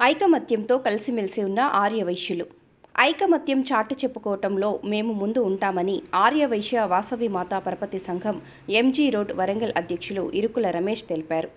ఐకమత్యంతో కలిసిమెలిసి ఉన్న ఆర్యవైశ్యులు. ఐకమత్యం చాటి చెప్పుకోవటంలో మేము ముందు ఉంటామని ఆర్యవైశ్య వాసవి మాతా పరపతి సంఘం ఎంజీ రోడ్ వరంగల్ అధ్యక్షులు ఇరుకుల రమేష్ తెలిపారు.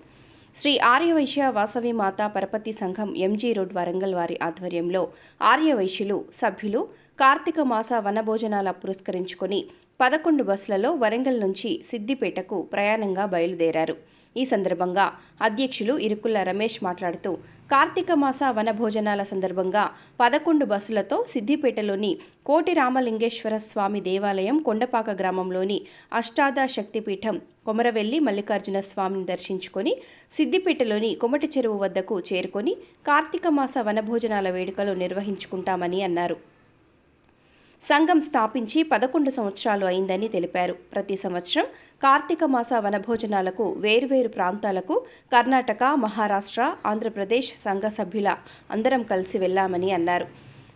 శ్రీ ఆర్యవైశ్య వాసవి మాతా పరపతి సంఘం ఎంజీ రోడ్ వరంగల్ వారి ఆధ్వర్యంలో ఆర్యవైశ్యులు సభ్యులు కార్తీక మాస వనభోజనాల పురస్కరించుకొని పదకొండు బస్సులలో వరంగల్ నుంచి సిద్దిపేటకు ప్రయాణంగా బయలుదేరారు. ఈ సందర్భంగా అధ్యక్షులు ఇరుకుల రమేష్ మాట్లాడుతూ కార్తీక మాస వనభోజనాల సందర్భంగా పదకొండు బస్సులతో సిద్దిపేటలోని కోటి రామలింగేశ్వర స్వామి దేవాలయం కొండపాక గ్రామంలోని అష్టాద శక్తిపీఠం కొమరవెల్లి మల్లికార్జున స్వామిని దర్శించుకొని సిద్దిపేటలోని కొమటి చెరువు వద్దకు చేరుకొని కార్తీక మాస వనభోజనాల వేడుకలు నిర్వహించుకుంటామని అన్నారు. సంఘం స్థాపించి పదకొండు సంవత్సరాలు అయిందని తెలిపారు. ప్రతి సంవత్సరం కార్తీక మాస వనభోజనాలకు వేర్వేరు ప్రాంతాలకు కర్ణాటక మహారాష్ట్ర ఆంధ్రప్రదేశ్ సంఘ సభ్యుల అందరం కలిసి వెళ్ళామని అన్నారు.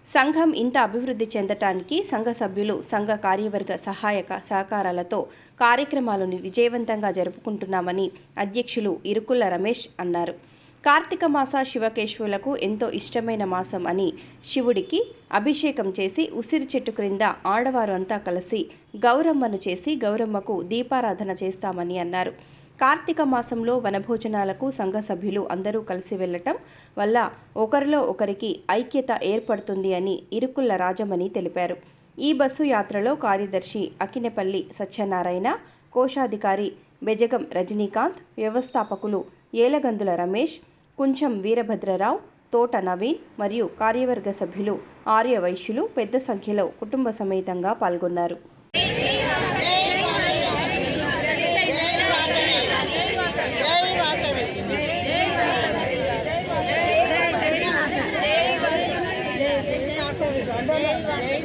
సంఘం ఇంత అభివృద్ధి చెందటానికి సంఘ సభ్యులు సంఘ కార్యవర్గ సహాయక సహకారాలతో కార్యక్రమాలను విజయవంతంగా జరుపుకుంటున్నామని అధ్యక్షులు ఇరుకుల రమేష్ అన్నారు. కార్తీక మాస శివకేశవులకు ఎంతో ఇష్టమైన మాసం అని శివుడికి అభిషేకం చేసి ఉసిరి చెట్టు క్రింద ఆడవారు అంతా కలిసి గౌరమ్మను చేసి గౌరమ్మకు దీపారాధన చేస్తామని అన్నారు. కార్తీక మాసంలో వనభోజనాలకు సంఘ సభ్యులు అందరూ కలిసి వెళ్ళటం వల్ల ఒకరిలో ఒకరికి ఐక్యత ఏర్పడుతుంది అని ఇరుకుల్ల రాజమణి తెలిపారు. ఈ బస్సు యాత్రలో కార్యదర్శి అకినేపల్లి సత్యనారాయణ కోశాధికారి బెజగం రజనీకాంత్ వ్యవస్థాపకులు ఏలగందుల రమేష్ కుంచం వీరభద్రరావు తోట నవీన్ మరియు కార్యవర్గ సభ్యులు ఆర్య వైశ్యులు పెద్ద సంఖ్యలో కుటుంబ సమేతంగా పాల్గొన్నారు.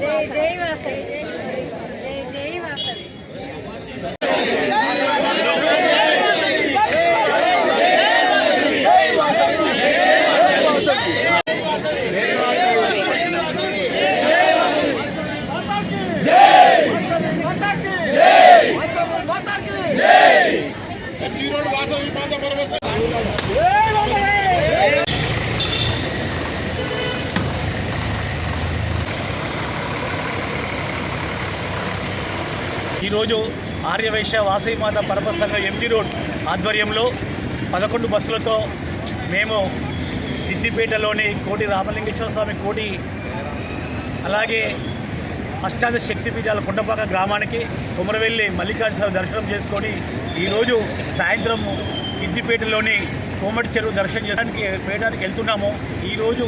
జై జై వాసవి. జై జై వాసవి. ఈరోజు ఆర్యవైశ్య వాసవిమాత పరమ సంఘం ఎంజీ రోడ్ ఆధ్వర్యంలో పదకొండు బస్సులతో మేము సిద్దిపేటలోని కోటి రామలింగేశ్వర స్వామి కోటి అలాగే అష్టాద శక్తిపీఠాల కొండపాక గ్రామానికి కుమరవెల్లి మల్లికార్జున దర్శనం చేసుకొని ఈరోజు సాయంత్రం సిద్దిపేటలోని కోమటి చెరువు దర్శనం చేయడానికి వేయడానికి వెళ్తున్నాము. ఈరోజు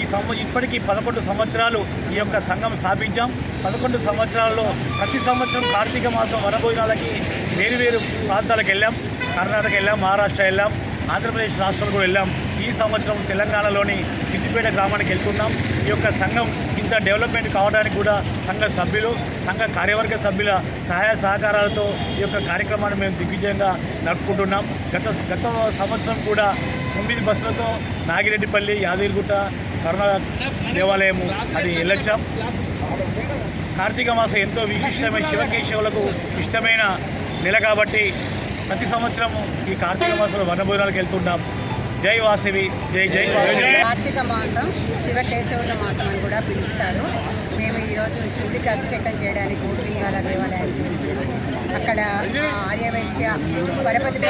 ఈ సంవ ఇప్పటికీ పదకొండు సంవత్సరాలు ఈ యొక్క సంఘం స్థాపించాం. పదకొండు సంవత్సరాల్లో ప్రతి సంవత్సరం కార్తీక మాసం వనభోజనాలకి వేరు వేరు ప్రాంతాలకు వెళ్ళాం. కర్ణాటక వెళ్ళాం మహారాష్ట్ర వెళ్ళాం ఆంధ్రప్రదేశ్ రాష్ట్రాలు కూడా వెళ్ళాం. ఈ సంవత్సరం తెలంగాణలోని సిద్దిపేట గ్రామానికి వెళ్తున్నాం. ఈ యొక్క సంఘం మరింత డెవలప్మెంట్ కావడానికి కూడా సంఘ సభ్యులు సంఘ కార్యవర్గ సభ్యుల సహాయ సహకారాలతో ఈ యొక్క కార్యక్రమాన్ని మేము దిగ్విజయంగా నడుపుకుంటున్నాం. గత గత సంవత్సరం కూడా తొమ్మిది బస్సులతో నాగిరెడ్డిపల్లి యాదగిరిగుట్ట స్వర్ణ దేవాలయము అది వెళ్ళొచ్చాం. కార్తీక మాసం ఎంతో విశిష్టమైన శివకేశవులకు ఇష్టమైన నెల కాబట్టి ప్రతి సంవత్సరం ఈ కార్తీక మాసంలో వనభోజనాలకు వెళ్తుంటాం. జై వాసవి జై జై వాసవి కార్తీక మాసం శివకేశవుల మాసం అని కూడా పిలుస్తారు మేము ఈరోజు శివుడికి అభిషేకం చేయడానికి కోటిలింగాల దేవాలయానికి వెళ్తున్నాం అక్కడ ఆర్యవైశ్య పరపతి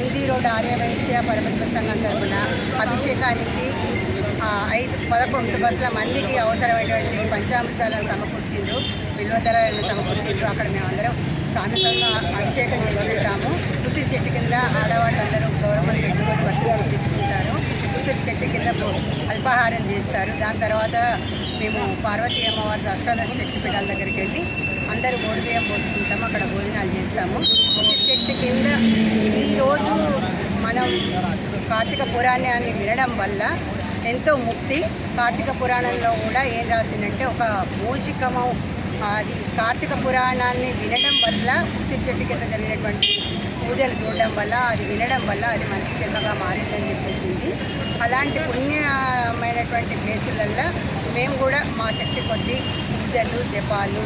ఎన్జీ రోడ్ ఆర్యవైశ్య పరపతి సంఘం తరఫున అభిషేకానికి ఐదు పదకొండు బస్సుల మందికి అవసరమైనటువంటి పంచామృతాలను సమకూర్చిండ్రు బిల్వదళాలను సమకూర్చిండ్రు అక్కడ మేమందరం సానుకంగా అభిషేకం చేసుకుంటాము. ఉసిరి చెట్టు కింద ఆడవాళ్ళందరూ గౌరవం పెట్టుకొని వత్తులు పుట్టించుకుంటారు ఉసిరి చెట్టు కింద అల్పాహారం చేస్తారు. దాని తర్వాత మేము పార్వతీ అమ్మవారి అష్టాదశ శక్తి పీఠాల దగ్గరికి వెళ్ళి అందరూ ఓడి పోసుకుంటాము. అక్కడ భోజనాలు చేస్తాము. ఉసిరి చెట్టు కింద ఈరోజు మనం కార్తీక పురాణాన్ని వినడం వల్ల ఎంతో ముక్తి. కార్తీక పురాణంలో కూడా ఏం రాసిందంటే ఒక మూషికము అది కార్తీక పురాణాన్ని వినడం వల్ల ఉసిరి చెట్టు కింద జరిగినటువంటి పూజలు చూడడం వల్ల అది వినడం వల్ల అది మనిషి జన్మగా మారిందని చెప్పేసింది అలాంటి పుణ్యమైనటువంటి ప్లేసులల్లో మేము కూడా మా శక్తి కొద్దీ పూజలు జపాలు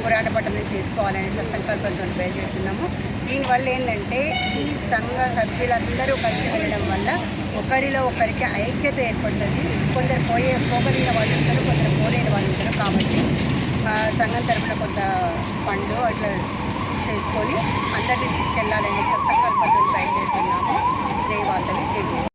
పురాణ పఠనం చేసుకోవాలనే సత్సంకల్పంతో బయలుదేరుతున్నాము. దీనివల్ల ఏంటంటే ఈ సంఘ సభ్యులందరూ కలిసి వెళ్ళడం వల్ల ఒకరిలో ఒకరికి ఐక్యత ఏర్పడుతుంది. కొందరు పోయే పోగలిగిన వాళ్ళు ఉంటారు కొందరు పోలేని వాళ్ళు ఉంటారు కాబట్టి సంఘం తరపున కొంత ఫండ్ అట్లా చేసుకొని అందరినీ తీసుకెళ్ళాలని సత్సంకల్పంతో బయలుదేరుతున్నాము. జై వాసవి జై జై